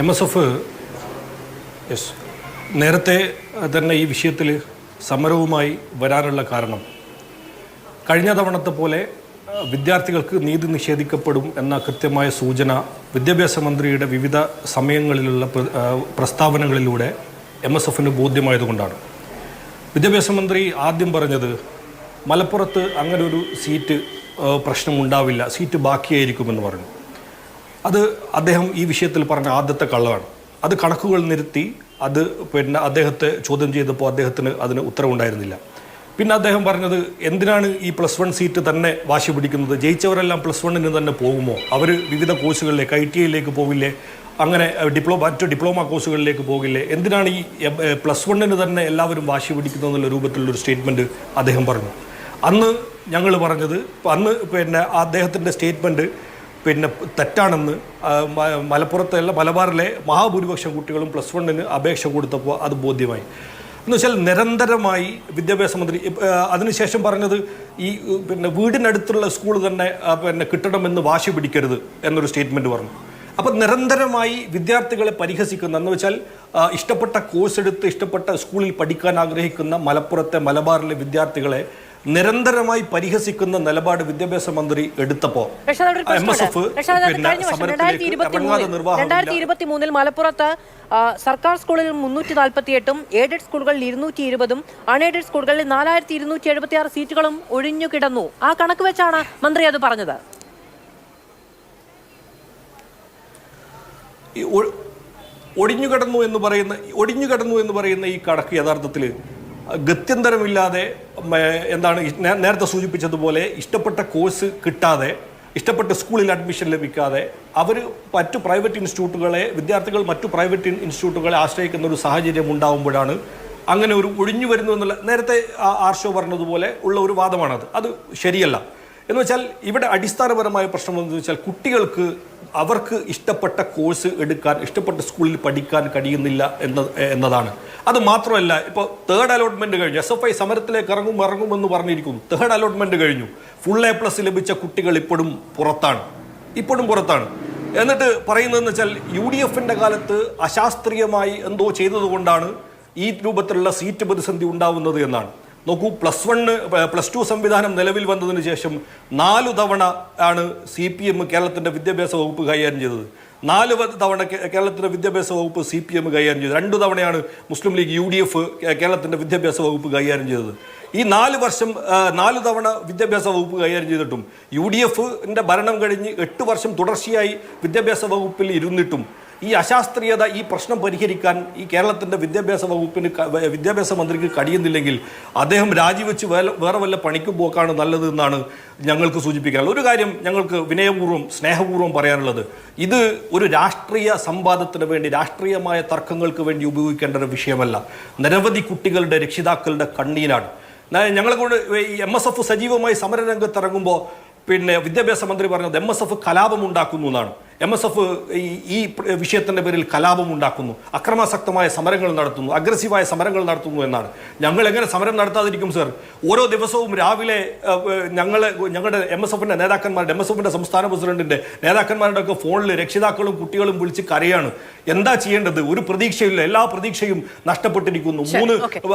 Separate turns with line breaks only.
M S F yes നേരത്തെ തന്നെ ഈ വിഷയത്തിൽ സമരവുമായി വരാനുള്ള കാരണം. കഴിഞ്ഞ തവണത്തെ പോലെ വിദ്യാർത്ഥികൾക്ക് നീതി നിഷേധിക്കപ്പെടും എന്ന കൃത്യമായ സൂചന വിദ്യാഭ്യാസ മന്ത്രിയുടെ വിവിധ സമയങ്ങളിലുള്ള പ്രസ്താവനകളിലൂടെ എം എസ് എഫിന് ബോധ്യമായതുകൊണ്ടാണ്. വിദ്യാഭ്യാസ മന്ത്രി ആദ്യം പറഞ്ഞത് മലപ്പുറത്ത് അങ്ങനൊരു സീറ്റ് പ്രശ്നമുണ്ടാവില്ല സീറ്റ് ബാക്കിയായിരിക്കുമെന്ന് പറഞ്ഞു. അത് അദ്ദേഹം ഈ വിഷയത്തിൽ പറഞ്ഞ ആദ്യത്തെ കള്ളമാണ്. അത് കണക്കുകൾ നിരത്തി അത് പിന്നെ അദ്ദേഹത്തെ ചോദ്യം ചെയ്തപ്പോൾ അദ്ദേഹത്തിന് അതിന് ഉത്തരവുണ്ടായിരുന്നില്ല. പിന്നെ അദ്ദേഹം പറഞ്ഞത് എന്തിനാണ് ഈ പ്ലസ് വൺ സീറ്റ് തന്നെ വാശി പിടിക്കുന്നത്? ജയിച്ചവരെല്ലാം പ്ലസ് വണ്ണിന് തന്നെ പോകുമോ? അവർ വിവിധ കോഴ്സുകളിലേക്ക് ഐ ടി ഐയിലേക്ക് പോകില്ലേ അങ്ങനെ ഡിപ്ലോമ മറ്റ് ഡിപ്ലോമ കോഴ്സുകളിലേക്ക് പോകില്ലേ? എന്തിനാണ് ഈ പ്ലസ് വണ്ണിന് തന്നെ എല്ലാവരും വാശി പിടിക്കുന്നത് എന്നുള്ള രൂപത്തിലുള്ളൊരു സ്റ്റേറ്റ്മെന്റ് അദ്ദേഹം പറഞ്ഞു. അന്ന് ഞങ്ങൾ പറഞ്ഞത് അന്ന് പിന്നെ അദ്ദേഹത്തിന്റെ സ്റ്റേറ്റ്മെന്റ് പിന്നെ തെറ്റാണെന്ന് മലപ്പുറത്തുള്ള മലബാറിലെ മഹാഭൂരിപക്ഷം കുട്ടികളും പ്ലസ് വണ്ണിന് അപേക്ഷ കൊടുത്തപ്പോൾ അത് ബോധ്യമായി. എന്ന് വെച്ചാൽ നിരന്തരമായി വിദ്യാഭ്യാസ മന്ത്രി അതിനുശേഷം പറഞ്ഞത് ഈ പിന്നെ വീടിനടുത്തുള്ള സ്കൂൾ തന്നെ പിന്നെ കിട്ടണമെന്ന് വാശി പിടിക്കരുത് എന്നൊരു സ്റ്റേറ്റ്മെന്റ് പറഞ്ഞു. അപ്പം നിരന്തരമായി വിദ്യാർത്ഥികളെ പരിഹസിക്കുന്ന എന്ന് വെച്ചാൽ ഇഷ്ടപ്പെട്ട കോഴ്സ് എടുത്ത് ഇഷ്ടപ്പെട്ട സ്കൂളിൽ പഠിക്കാൻ ആഗ്രഹിക്കുന്ന മലപ്പുറത്തെ മലബാറിലെ വിദ്യാർത്ഥികളെ നിരന്തരമായി പരിഹസിക്കുന്ന നിലപാട് വിദ്യാഭ്യാസ മന്ത്രി
അതൊരു
എം എസ് എഫ്
രണ്ടായിരത്തി ഇരുപത്തി മൂന്നിൽ മലപ്പുറത്ത് സർക്കാർ സ്കൂളിൽ മുന്നൂറ്റി നാൽപ്പത്തി എട്ടും എയ്ഡഡ് സ്കൂളുകളിൽ ഇരുന്നൂറ്റി ഇരുപതും അൺഎയ്ഡഡ് സ്കൂളുകളിൽ നാലായിരത്തി ഇരുന്നൂറ്റി എഴുപത്തി ആറ് സീറ്റുകളും ഒഴിഞ്ഞു കിടന്നു. ആ കണക്ക് വെച്ചാണ് മന്ത്രി അത് പറഞ്ഞത്.
ഒഴിഞ്ഞു കിടന്നു എന്ന് പറയുന്ന ഒടിഞ്ഞു കിടന്നു എന്ന് പറയുന്ന ഈ കണക്ക് യഥാർത്ഥത്തിൽ ഗത്യന്തരമില്ലാതെ എന്താണ് നേരത്തെ സൂചിപ്പിച്ചതുപോലെ ഇഷ്ടപ്പെട്ട കോഴ്സ് കിട്ടാതെ ഇഷ്ടപ്പെട്ട സ്കൂളിൽ അഡ്മിഷൻ ലഭിക്കാതെ അവർ മറ്റു പ്രൈവറ്റ് ഇൻസ്റ്റിറ്റ്യൂട്ടുകളെ വിദ്യാർത്ഥികൾ മറ്റു പ്രൈവറ്റ് ഇൻസ്റ്റിറ്റ്യൂട്ടുകളെ ആശ്രയിക്കുന്ന ഒരു സാഹചര്യം ഉണ്ടാകുമ്പോഴാണ് അങ്ങനെ ഒരു ഒഴിഞ്ഞു വരുന്നു എന്നുള്ള നേരത്തെ ആർഷോ പറഞ്ഞതുപോലെ ഉള്ള ഒരു വാദമാണത്. അത് ശരിയല്ല. എന്ന് വെച്ചാൽ ഇവിടെ അടിസ്ഥാനപരമായ പ്രശ്നം എന്ന് വെച്ചാൽ കുട്ടികൾക്ക് അവർക്ക് ഇഷ്ടപ്പെട്ട കോഴ്സ് എടുക്കാൻ ഇഷ്ടപ്പെട്ട സ്കൂളിൽ പഠിക്കാൻ കഴിയുന്നില്ല എന്ന എന്നതാണ്. അത് മാത്രമല്ല ഇപ്പോൾ തേർഡ് അലോട്ട്മെന്റ് കഴിഞ്ഞു. എസ് എഫ് ഐ സമരത്തിലേക്ക് ഇറങ്ങും ഇറങ്ങുമെന്ന് പറഞ്ഞിരിക്കുന്നു. തേർഡ് അലോട്ട്മെന്റ് കഴിഞ്ഞു. ഫുൾ എ പ്ലസ് ലഭിച്ച കുട്ടികൾ ഇപ്പോഴും പുറത്താണ്. ഇപ്പോഴും പുറത്താണ്. എന്നിട്ട് പറയുന്നതെന്ന് വെച്ചാൽ യു ഡി എഫിന്റെ കാലത്ത് അശാസ്ത്രീയമായി എന്തോ ചെയ്തതുകൊണ്ടാണ് ഈ രൂപത്തിലുള്ള സീറ്റ് പ്രതിസന്ധി ഉണ്ടാവുന്നത് എന്നാണ്. നോക്കൂ പ്ലസ് വണ്ണ് പ്ലസ് ടു സംവിധാനം നിലവിൽ വന്നതിന് ശേഷം നാലു തവണ ആണ് സി പി എം കേരളത്തിന്റെ വിദ്യാഭ്യാസ വകുപ്പ് കൈകാര്യം ചെയ്തത്. നാല് തവണ കേരളത്തിന്റെ വിദ്യാഭ്യാസ വകുപ്പ് സി പി എം കൈകാര്യം ചെയ്തത്. രണ്ടു തവണയാണ് Muslim league U D F കേരളത്തിന്റെ വിദ്യാഭ്യാസ വകുപ്പ് കൈകാര്യം ചെയ്തത്. ഈ നാല് വർഷം നാല് തവണ വിദ്യാഭ്യാസ വകുപ്പ് കൈകാര്യം ചെയ്തിട്ടും യു ഡി എഫിന്റെ ഭരണം കഴിഞ്ഞ് എട്ട് വർഷം തുടർച്ചയായി വിദ്യാഭ്യാസ വകുപ്പിൽ ഇരുന്നിട്ടും ഈ അശാസ്ത്രീയത ഈ പ്രശ്നം പരിഹരിക്കാൻ ഈ കേരളത്തിന്റെ വിദ്യാഭ്യാസ വകുപ്പിന് വിദ്യാഭ്യാസ മന്ത്രിക്ക് കഴിയുന്നില്ലെങ്കിൽ അദ്ദേഹം രാജിവെച്ച് വേറെ വല്ല പണിക്ക് പോക്കാണ് നല്ലത് എന്നാണ് ഞങ്ങൾക്ക് സൂചിപ്പിക്കാനുള്ളത്. ഒരു കാര്യം ഞങ്ങൾക്ക് വിനയപൂർവം സ്നേഹപൂർവം പറയാനുള്ളത്. ഇത് ഒരു രാഷ്ട്രീയ സംവാദത്തിന് വേണ്ടി രാഷ്ട്രീയമായ തർക്കങ്ങൾക്ക് വേണ്ടി ഉപയോഗിക്കേണ്ട ഒരു വിഷയമല്ല. നിരവധി കുട്ടികളുടെ രക്ഷിതാക്കളുടെ കണ്ണീരാണ്. ഞങ്ങളെ കൊണ്ട് ഈ എം എസ് എഫ് സജീവമായി സമരരംഗത്തിറങ്ങുമ്പോൾ പിന്നെ വിദ്യാഭ്യാസ മന്ത്രി പറഞ്ഞത് എം എസ് എഫ് കലാപം ഉണ്ടാക്കുന്നു എന്നാണ്. എം എസ് എഫ് ഈ വിഷയത്തിന്റെ പേരിൽ കലാപം ഉണ്ടാക്കുന്നു. അക്രമാസക്തമായ സമരങ്ങൾ നടത്തുന്നു. അഗ്രസീവായ സമരങ്ങൾ നടത്തുന്നു എന്നാണ്. ഞങ്ങൾ എങ്ങനെ സമരം നടത്താതിരിക്കും സർ? ഓരോ ദിവസവും രാവിലെ ഞങ്ങൾ ഞങ്ങളുടെ എം എസ് എഫിന്റെ നേതാക്കന്മാരുടെ എം എസ് എഫിന്റെ സംസ്ഥാന പ്രസിഡന്റിന്റെ നേതാക്കന്മാരുടെ ഒക്കെ ഫോണിൽ രക്ഷിതാക്കളും കുട്ടികളും വിളിച്ച് കരയാണ്. എന്താ ചെയ്യേണ്ടത്? ഒരു പ്രതീക്ഷയില്ല. എല്ലാ പ്രതീക്ഷയും നഷ്ടപ്പെട്ടിരിക്കുന്നു. മൂന്ന്.